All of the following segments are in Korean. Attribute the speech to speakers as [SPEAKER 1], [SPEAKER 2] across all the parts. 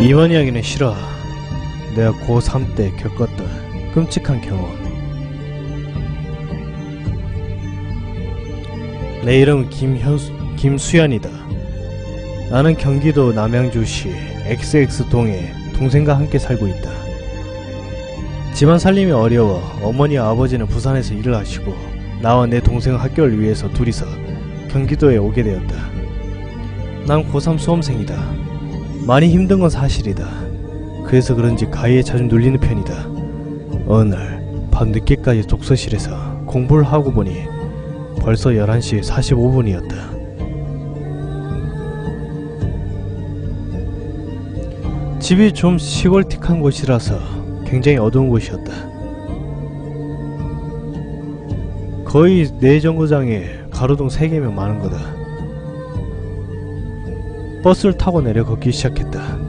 [SPEAKER 1] 이번 이야기는 싫어. 내가 고3 때 겪었던 끔찍한 경험. 내 이름은 김현수, 김수연이다. 나는 경기도 남양주시 XX동에 동생과 함께 살고 있다. 집안 살림이 어려워 어머니와 아버지는 부산에서 일을 하시고 나와 내 동생 학교를 위해서 둘이서 경기도에 오게 되었다. 난 고3 수험생이다. 많이 힘든 건 사실이다. 그래서 그런지 가위에 자주 눌리는 편이다. 어느 날 밤 늦게까지 독서실에서 공부를 하고 보니 벌써 11시 45분이었다. 집이 좀 시골틱한 곳이라서 굉장히 어두운 곳이었다. 거의 내 정거장에 가로등 3개면 많은 거다. 버스를 타고 내려 걷기 시작했다.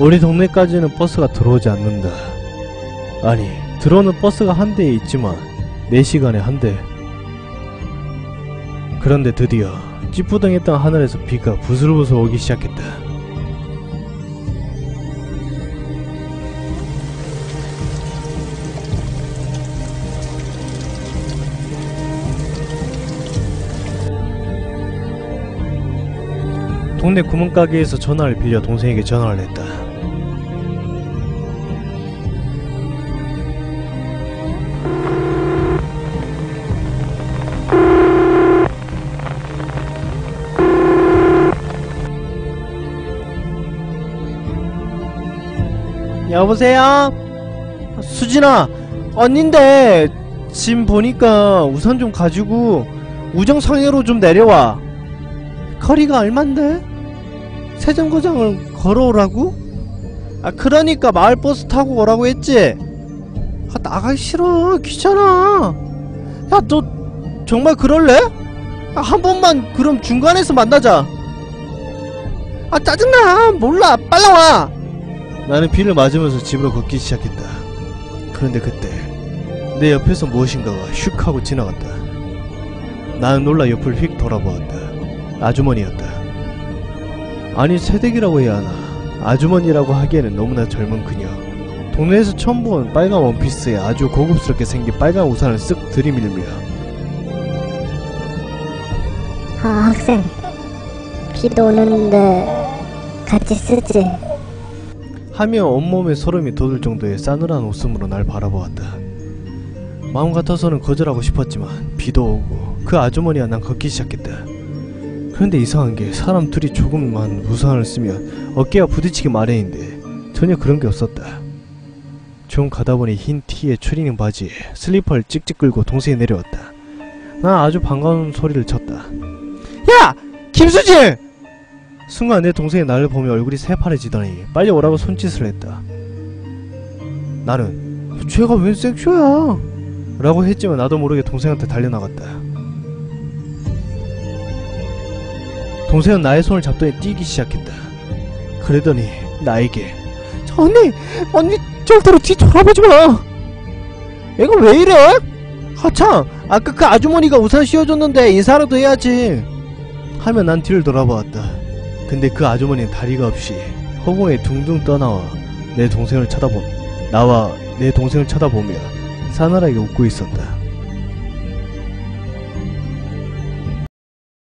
[SPEAKER 1] 우리 동네까지는 버스가 들어오지 않는다. 아니, 들어오는 버스가 한 대에 있지만 4시간에 한 대. 그런데 드디어 찌푸둥했던 하늘에서 비가 부슬부슬 오기 시작했다. 동네 구멍가게에서 전화를 빌려 동생에게 전화를 했다. 여보세요? 수진아, 언닌데 짐 보니까 우산 좀 가지고 우정상해로 좀 내려와. 거리가 얼만데? 세정거장을 걸어오라고? 아 그러니까 마을버스 타고 오라고 했지? 아 나가기 싫어 귀찮아 야 너 정말 그럴래? 아, 한 번만 그럼 중간에서 만나자 아 짜증나 몰라 빨리 와 나는 비를 맞으면서 집으로 걷기 시작했다. 그런데 그때 내 옆에서 무엇인가가 슉 하고 지나갔다. 나는 놀라 옆을 휙 돌아보았다. 아주머니였다. 아니 새댁이라고 해야 하나? 아주머니라고 하기에는 너무나 젊은 그녀. 동네에서 처음 본 빨간 원피스에 아주 고급스럽게 생긴 빨간 우산을 쓱 들이밀며.
[SPEAKER 2] 아, 학생. 비도 오는데 같이 쓰지.
[SPEAKER 1] 하며 온몸에 소름이 돋을 정도의 싸늘한 웃음으로 날 바라보았다. 마음 같아서는 거절하고 싶었지만 비도 오고 그 아주머니와 난 걷기 시작했다. 그런데 이상한 게 사람 둘이 조금만 우산을 쓰면 어깨가 부딪히기 마련인데 전혀 그런 게 없었다. 좀 가다 보니 흰 티에 추리닝 바지에 슬리퍼를 찍찍 끌고 동생이 내려왔다. 난 아주 반가운 소리를 쳤다. 야! 김수진! 순간 내 동생이 나를 보며 얼굴이 새파래지더니 빨리 오라고 손짓을 했다. 나는 쟤가 웬 섹쇼야? 라고 했지만 나도 모르게 동생한테 달려나갔다. 동생은 나의 손을 잡더니 뛰기 시작했다. 그러더니 나에게 저 언니! 언니 절대로 뒤 돌아보지 마! 얘가 왜 이래? 하참 아까 그 아주머니가 우산 씌워줬는데 인사라도 해야지 하며 난 뒤를 돌아보았다. 근데 그 아주머니는 다리가 없이 허공에 둥둥 떠나와 내 동생을 쳐다보 나와 내 동생을 쳐다보며 싸늘하게 웃고 있었다.